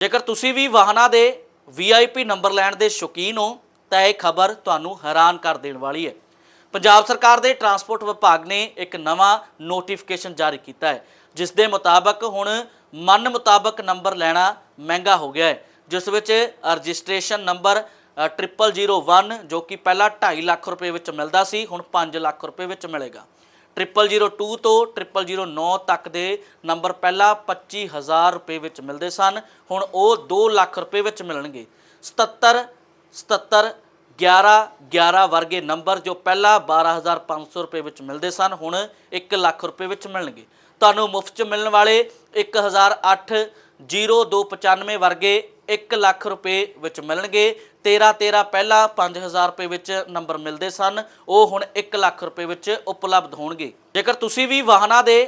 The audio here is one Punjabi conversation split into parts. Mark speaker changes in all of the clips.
Speaker 1: ਜੇਕਰ ਤੁਸੀਂ ਵੀ ਵਾਹਨਾਂ ਦੇ VIP ਨੰਬਰ ਲੈਣ ਦੇ ਸ਼ੌਕੀਨ ਹੋ, ਤਾਂ ਇਹ ਖਬਰ ਤੁਹਾਨੂੰ ਹੈਰਾਨ ਕਰ ਦੇਣ ਵਾਲੀ ਹੈ। ਪੰਜਾਬ ਸਰਕਾਰ ਦੇ ਟਰਾਂਸਪੋਰਟ ਵਿਭਾਗ ਨੇ ਇੱਕ ਨਵਾਂ ਨੋਟੀਫਿਕੇਸ਼ਨ ਜਾਰੀ ਕੀਤਾ ਹੈ, ਜਿਸ ਦੇ ਮੁਤਾਬਕ ਹੁਣ ਮਨ ਮੁਤਾਬਕ ਨੰਬਰ ਲੈਣਾ ਮਹਿੰਗਾ ਹੋ ਗਿਆ ਹੈ, ਜਿਸ ਵਿੱਚ ਰਜਿਸਟ੍ਰੇਸ਼ਨ ਨੰਬਰ 0001 ਜੋ ਕਿ ਪਹਿਲਾਂ 2.5 ਲੱਖ ਰੁਪਏ ਵਿੱਚ ਮਿਲਦਾ ਸੀ, ਹੁਣ 5 ਲੱਖ ਰੁਪਏ ਵਿੱਚ ਮਿਲੇਗਾ। 0002 ਤੋਂ 0009 ਤੱਕ ਦੇ ਨੰਬਰ ਪਹਿਲਾਂ 25000 ਰੁਪਏ ਵਿੱਚ ਮਿਲਦੇ ਸਨ। ਹੁਣ ਉਹ 2 ਲੱਖ ਰੁਪਏ ਵਿੱਚ ਮਿਲਣਗੇ। 77 77 11 11 ਵਰਗੇ ਨੰਬਰ ਜੋ ਪਹਿਲਾਂ 12500 ਰੁਪਏ ਵਿੱਚ ਮਿਲਦੇ ਸਨ, ਹੁਣ 1 ਲੱਖ ਰੁਪਏ ਵਿੱਚ ਮਿਲਣਗੇ। ਤੁਹਾਨੂੰ ਮੁਫਤ ਚ ਮਿਲਣ ਵਾਲੇ 1008 0295 ਵਰਗੇ 1 ਲੱਖ ਰੁਪਏ ਵਿੱਚ ਮਿਲਣਗੇ। 13 13 ਪਹਿਲਾਂ 5000 ਰੁਪਏ ਵਿੱਚ ਨੰਬਰ ਮਿਲਦੇ ਸਨ। ਉਹ ਹੁਣ 1 ਲੱਖ ਰੁਪਏ ਵਿੱਚ ਉਪਲਬਧ ਹੋਣਗੇ। ਜੇਕਰ ਤੁਸੀਂ ਵੀ ਵਾਹਨਾਂ ਦੇ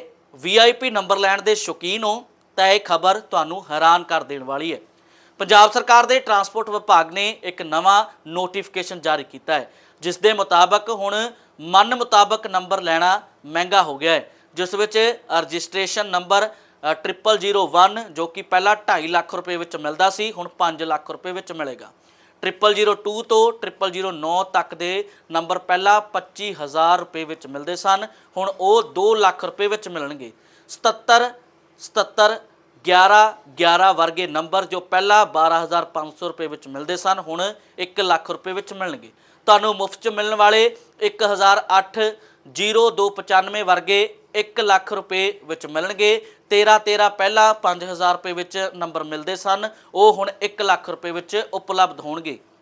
Speaker 1: VIP ਨੰਬਰ ਲੈਣ ਦੇ ਸ਼ੌਕੀਨ ਹੋ, ਤਾਂ ਇਹ ਖਬਰ ਤੁਹਾਨੂੰ ਹੈਰਾਨ ਕਰ ਦੇਣ ਵਾਲੀ ਹੈ। ਪੰਜਾਬ ਸਰਕਾਰ ਦੇ ਟਰਾਂਸਪੋਰਟ ਵਿਭਾਗ ਨੇ ਇੱਕ ਨਵਾਂ ਨੋਟੀਫਿਕੇਸ਼ਨ ਜਾਰੀ ਕੀਤਾ ਹੈ, ਜਿਸ ਦੇ ਮੁਤਾਬਕ ਹੁਣ ਮਨ ਮੁਤਾਬਕ ਨੰਬਰ ਲੈਣਾ ਮਹਿੰਗਾ ਹੋ ਗਿਆ ਹੈ, ਜਿਸ ਵਿੱਚ ਰਜਿਸਟ੍ਰੇਸ਼ਨ ਨੰਬਰ 0001 ਜੋ ਕਿ ਪਹਿਲਾਂ 2.5 ਲੱਖ ਰੁਪਏ ਵਿੱਚ ਮਿਲਦਾ ਸੀ, ਹੁਣ 5 ਲੱਖ ਰੁਪਏ ਵਿੱਚ ਮਿਲੇਗਾ। 0002 ਤੋਂ 0009 ਤੱਕ ਦੇ ਨੰਬਰ ਪਹਿਲਾਂ 25000 ਰੁਪਏ ਵਿੱਚ ਮਿਲਦੇ ਸਨ, ਹੁਣ ਉਹ 2 ਲੱਖ ਰੁਪਏ ਵਿੱਚ ਮਿਲਣਗੇ। 77 77 11 11 ਵਰਗੇ ਨੰਬਰ ਜੋ ਪਹਿਲਾਂ 12500 ਰੁਪਏ ਵਿੱਚ ਮਿਲਦੇ ਸਨ, ਹੁਣ 1 ਲੱਖ ਰੁਪਏ ਵਿੱਚ ਮਿਲਣਗੇ। ਤੁਹਾਨੂੰ ਮੁਫਤ ਚ ਮਿਲਣ ਵਾਲੇ 1008 0295 ਵਰਗੇ 1 ਲੱਖ ਰੁਪਏ ਵਿੱਚ ਮਿਲਣਗੇ। 13 13 ਪਹਿਲਾਂ 5000 ਰੁਪਏ ਵਿੱਚ ਨੰਬਰ ਮਿਲਦੇ ਸਨ। ਉਹ ਹੁਣ 1 ਲੱਖ ਰੁਪਏ ਵਿੱਚ ਉਪਲਬਧ ਹੋਣਗੇ।